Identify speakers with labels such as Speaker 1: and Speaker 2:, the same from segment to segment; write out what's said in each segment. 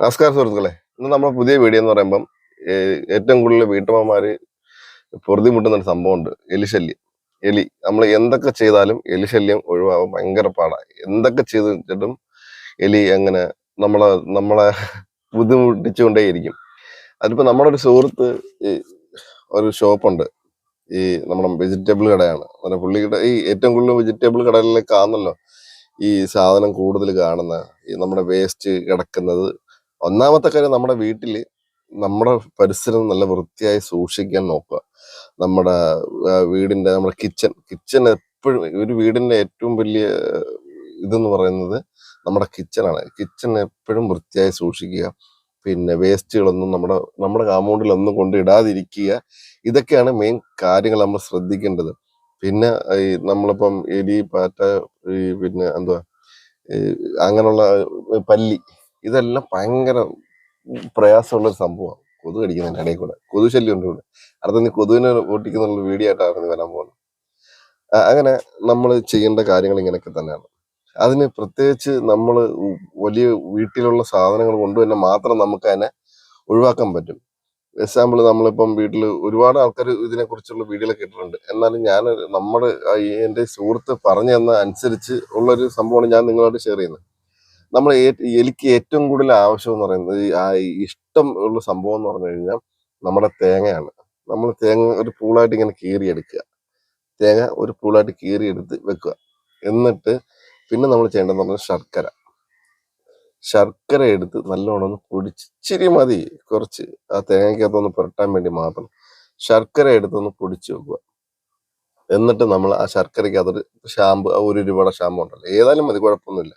Speaker 1: നമസ്കാരം സുഹൃത്തുക്കളെ. ഇന്ന് നമ്മുടെ പുതിയ വീഡിയോ എന്ന് പറയുമ്പം ഏറ്റവും കൂടുതൽ വീട്ടമ്മമാര് പൊറുതിമുട്ടുന്ന ഒരു സംഭവമുണ്ട്. എലിശല്യം. എലി. നമ്മൾ എന്തൊക്കെ ചെയ്താലും എലിശല്യം ഒഴിവാകാൻ ഭയങ്കര പാടാണ് എന്തൊക്കെ ചെയ്ത് വെച്ചിട്ടും എലി അങ്ങനെ നമ്മളെ നമ്മളെ ബുദ്ധിമുട്ടിച്ചുകൊണ്ടേയിരിക്കും. അതിപ്പോ നമ്മുടെ ഒരു സുഹൃത്ത് ഒരു ഷോപ്പുണ്ട്. ഈ നമ്മുടെ വെജിറ്റബിൾ കടയാണ്. അങ്ങനെ പുള്ളിയുടെ ഈ ഏറ്റവും കൂടുതൽ വെജിറ്റബിൾ കടകളിലേക്ക് ആണല്ലോ ഈ സാധനം കൂടുതൽ കാണുന്ന ഈ നമ്മുടെ വേസ്റ്റ് കിടക്കുന്നത് ഒന്നാമത്തെ കാര്യം നമ്മുടെ വീട്ടിൽ നമ്മുടെ പരിസരം നല്ല വൃത്തിയായി സൂക്ഷിക്കാൻ നോക്കുക. നമ്മുടെ വീടിന്റെ നമ്മുടെ കിച്ചൺ കിച്ചൺ എപ്പോഴും ഒരു വീടിന്റെ ഏറ്റവും വലിയ ഇതെന്ന് പറയുന്നത് നമ്മുടെ കിച്ചണാണ് കിച്ചൺ എപ്പോഴും വൃത്തിയായി സൂക്ഷിക്കുക. പിന്നെ വേസ്റ്റുകളൊന്നും നമ്മുടെ നമ്മുടെ കാമ്പൗണ്ടിലൊന്നും കൊണ്ട് ഇടാതിരിക്കുക. ഇതൊക്കെയാണ് മെയിൻ കാര്യങ്ങൾ നമ്മൾ ശ്രദ്ധിക്കേണ്ടത്. പിന്നെ ഈ നമ്മളിപ്പം എലി പാറ്റ ഈ പിന്നെ എന്തുവാ അങ്ങനെയുള്ള പല്ലി ഇതെല്ലാം ഭയങ്കര പ്രയാസമുള്ള ഒരു സംഭവമാണ്. കൊതു കടിക്കുന്നതിന്റെ ഇടയിൽ കൂടെ. കൊതു ശല്യം ഉണ്ട് ഇവിടെ. അടുത്ത നീ കൊതുവിനെ ഓട്ടിക്കുന്നുള്ള വീഡിയോ ആയിട്ടാണ് വരാൻ പോകുന്നത്. അങ്ങനെ നമ്മൾ ചെയ്യേണ്ട കാര്യങ്ങൾ ഇങ്ങനെയൊക്കെ തന്നെയാണ്. അതിന് പ്രത്യേകിച്ച് നമ്മൾ വലിയ വീട്ടിലുള്ള സാധനങ്ങൾ കൊണ്ടുതന്നെ മാത്രം നമുക്ക് അതിനെ ഒഴിവാക്കാൻ പറ്റും. എക്സാമ്പിൾ നമ്മളിപ്പം വീട്ടിൽ ഒരുപാട് ആൾക്കാർ ഇതിനെക്കുറിച്ചുള്ള വീഡിയോകളൊക്കെ ഇട്ടിട്ടുണ്ട്. എന്നാലും ഞാൻ നമ്മുടെ എന്റെ സുഹൃത്ത് പറഞ്ഞു തന്ന അനുസരിച്ച് ഉള്ളൊരു സംഭവമാണ് ഞാൻ നിങ്ങളോട് ഷെയർ ചെയ്യുന്നത്. നമ്മൾ എലിക്ക് ഏറ്റവും കൂടുതൽ ആവശ്യം എന്ന് പറയുന്നത് ആ ഇഷ്ടം ഉള്ള സംഭവം എന്ന് പറഞ്ഞു കഴിഞ്ഞാൽ നമ്മുടെ തേങ്ങയാണ്. നമ്മൾ തേങ്ങ ഒരു പൂളായിട്ട് ഇങ്ങനെ കീറിയെടുക്കുക. തേങ്ങ ഒരു പൂളായിട്ട് കീറിയെടുത്ത് വെക്കുക. എന്നിട്ട് പിന്നെ നമ്മൾ ചെയ്യേണ്ടതെന്ന് പറഞ്ഞാൽ ശർക്കര. ശർക്കര എടുത്ത് നല്ലോണം ഒന്ന് പൊടിച്ച് ഇച്ചിരി മതി. കുറച്ച് ആ തേങ്ങയ്ക്കകത്തൊന്ന് പുരട്ടാൻ വേണ്ടി മാത്രം ശർക്കര എടുത്തൊന്ന് പൊടിച്ച് വെക്കുക. എന്നിട്ട് നമ്മൾ ആ ശർക്കരയ്ക്കകത്തൊരു ഷാമ്പു ആ ഒരു രൂപയുടെ ഷാമ്പു ഉണ്ടല്ലോ. ഏതായാലും മതി കുഴപ്പമൊന്നുമില്ല.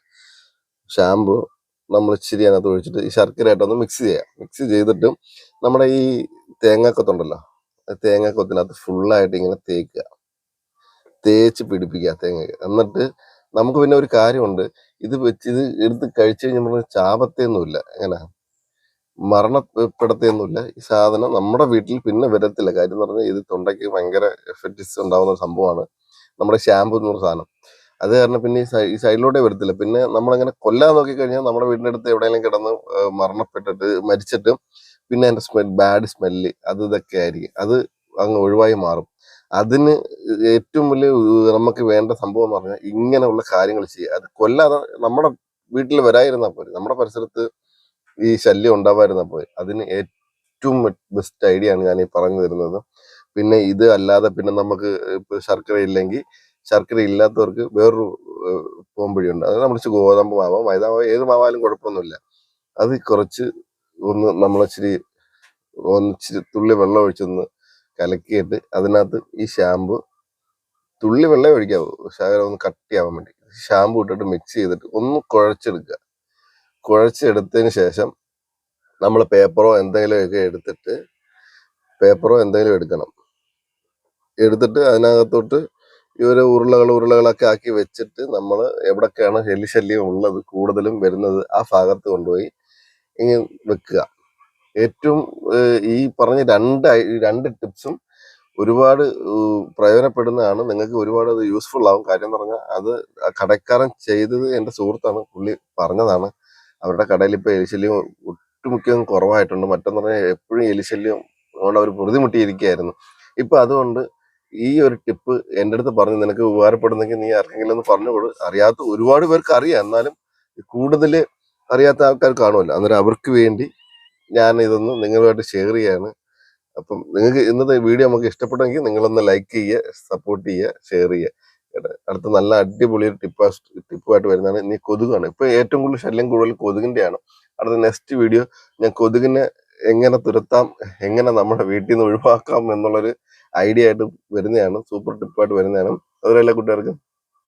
Speaker 1: ഷാമ്പു നമ്മൾ ഇച്ചിരി അതിനകത്ത് ഒഴിച്ചിട്ട് ഈ ശർക്കരയായിട്ടൊന്ന് മിക്സ് ചെയ്യാം. മിക്സ് ചെയ്തിട്ട് നമ്മുടെ ഈ തേങ്ങാക്കൊത്തുണ്ടല്ലോ തേങ്ങാക്കൊത്തിനകത്ത് ഫുള്ളായിട്ട് ഇങ്ങനെ തേക്കുക. തേച്ച് പിടിപ്പിക്കുക തേങ്ങ എന്നിട്ട് നമുക്ക് പിന്നെ ഒരു കാര്യമുണ്ട്. ഇത് വെച്ച് ഇത് എടുത്ത് കഴിച്ചു കഴിഞ്ഞാൽ നമ്മൾ ചാപത്തേന്നുമില്ല എങ്ങനെ? മരണപ്പെടത്തേന്നുമില്ല ഈ സാധനം നമ്മുടെ വീട്ടിൽ പിന്നെ വരത്തില്ല. കാര്യം എന്ന് പറഞ്ഞാൽ ഇത് തൊണ്ടയ്ക്ക് ഭയങ്കര എഫക്റ്റിസ് ഉണ്ടാകുന്ന സംഭവമാണ്. നമ്മുടെ ഷാമ്പു എന്നുള്ള സാധനം. അത് കാരണം പിന്നെ ഈ സൈഡിലോട്ടേ വരത്തില്ല. പിന്നെ നമ്മളങ്ങനെ കൊല്ലാൻ നോക്കി കഴിഞ്ഞാൽ നമ്മുടെ വീടിന്റെ അടുത്ത് എവിടെയെങ്കിലും കിടന്ന് മരണപ്പെട്ടിട്ട് മരിച്ചിട്ട് പിന്നെ അതിന്റെ സ്മെൽ ബാഡ് സ്മെല്ല് അത് ഇതൊക്കെ ആയിരിക്കും. അത് അങ്ങ് ഒഴിവായി മാറും. അതിന് ഏറ്റവും വലിയ നമുക്ക് വേണ്ട സംഭവം എന്ന് പറഞ്ഞാൽ ഇങ്ങനെയുള്ള കാര്യങ്ങൾ ചെയ്യുക. അത് കൊല്ലാതെ നമ്മുടെ വീട്ടിൽ വരായിരുന്ന പോരെ. നമ്മുടെ പരിസരത്ത് ഈ ശല്യം ഉണ്ടാവാതിരുന്ന പോലെ അതിന് ഏറ്റവും ബെസ്റ്റ് ഐഡിയ ആണ് ഞാൻ ഈ പറഞ്ഞു തരുന്നത്. പിന്നെ ഇത് അല്ലാതെ പിന്നെ നമുക്ക് ശർക്കര ഇല്ലെങ്കിൽ ശർക്കര ഇല്ലാത്തവർക്ക് വേറൊരു ഏഹ്, പോംവഴിയുണ്ട് അത് നമ്മൾ ഗോതമ്പ് മാവോ മൈദ ഏത് മാവായാലും കുഴപ്പമൊന്നുമില്ല. അത് കുറച്ച് ഒന്ന് നമ്മളിച്ചിരി ഒന്നിച്ചിരി ഒന്ന് തുള്ളി വെള്ളം ഒഴിച്ചൊന്ന് കലക്കിയിട്ട് അതിനകത്ത് ഈ ഷാമ്പു തുള്ളി വെള്ളം ഒഴിക്കാവൂ. ശകലം ഒന്ന് കട്ടിയാവാൻ വേണ്ടി. ഷാമ്പു ഇട്ടിട്ട് മിക്സ് ചെയ്തിട്ട് ഒന്ന് കുഴച്ചെടുക്കുക. കുഴച്ചെടുത്തതിന് ശേഷം നമ്മൾ പേപ്പറോ എന്തെങ്കിലും ഒക്കെ എടുത്തിട്ട് പേപ്പറോ എന്തെങ്കിലും എടുക്കണം. എടുത്തിട്ട് അതിനകത്തോട്ട് ഒരു ഉരുളകൾ ഉരുളകളൊക്കെ ആക്കി വെച്ചിട്ട് നമ്മൾ എവിടൊക്കെയാണ് എലിശല്യം ഉള്ളത് കൂടുതലും വരുന്നത് ആ ഭാഗത്ത് കൊണ്ടുപോയി ഇങ്ങനെ വെക്കുക. ഏറ്റവും ഈ പറഞ്ഞ രണ്ട് രണ്ട് ടിപ്സും ഒരുപാട് പ്രയോജനപ്പെടുന്നതാണ്. നിങ്ങൾക്ക് ഒരുപാട് അത് യൂസ്ഫുൾ ആവും. കാര്യം പറഞ്ഞാൽ അത് കടക്കാരൻ ചെയ്തത് എന്റെ സുഹൃത്താണ്. പുള്ളി പറഞ്ഞതാണ്. അവരുടെ കടയിൽ ഇപ്പോൾ എലിശല്യം ഒട്ടുമിക്കം കുറവായിട്ടുണ്ട്. മറ്റെന്ന് പറഞ്ഞാൽ എപ്പോഴും എലിശല്യം അതുകൊണ്ട് അവർ പൊറുതിമുട്ടിയിരിക്കുകയായിരുന്നു. ഇപ്പം അതുകൊണ്ട് ഈ ഒരു ടിപ്പ് എന്റെ അടുത്ത് പറഞ്ഞു നിനക്ക് ഉപകാരപ്പെടുന്നെങ്കിൽ നീ ആർക്കെങ്കിലും ഒന്ന് പറഞ്ഞു കൊടു. അറിയാത്ത ഒരുപാട് പേർക്ക് അറിയാം. എന്നാലും കൂടുതൽ അറിയാത്ത ആൾക്കാർ കാണുമല്ലോ. അന്നേരം അവർക്ക് വേണ്ടി ഞാൻ ഇതൊന്ന് നിങ്ങളുമായിട്ട് ഷെയർ ചെയ്യാണ്. അപ്പം നിങ്ങൾക്ക് ഇന്നത്തെ വീഡിയോ നമുക്ക് ഇഷ്ടപ്പെട്ടെങ്കിൽ നിങ്ങളൊന്ന് ലൈക്ക് ചെയ്യുക സപ്പോർട്ട് ചെയ്യുക ഷെയർ ചെയ്യുക. അടുത്ത നല്ല അടിപൊളി ഒരു ടിപ്പ് ടിപ്പുമായിട്ട് വരുന്നതാണ്. നീ കൊതുകാണ്. ഇപ്പം ഏറ്റവും കൂടുതൽ ശല്യം കൂടുതൽ കൊതുകിന്റെയാണ്. അടുത്ത നെക്സ്റ്റ് വീഡിയോ ഞാൻ കൊതുകിനെ എങ്ങനെ തുരത്താം എങ്ങനെ നമ്മുടെ വീട്ടിൽ നിന്ന് ഒഴിവാക്കാം എന്നുള്ളൊരു ഐഡിയ ആയിട്ട് വരുന്നതാണ് സൂപ്പർ ടിപ്പായിട്ട് വരുന്നതാണ്. അതുപോലെ എല്ലാ കൂട്ടുകാർക്കും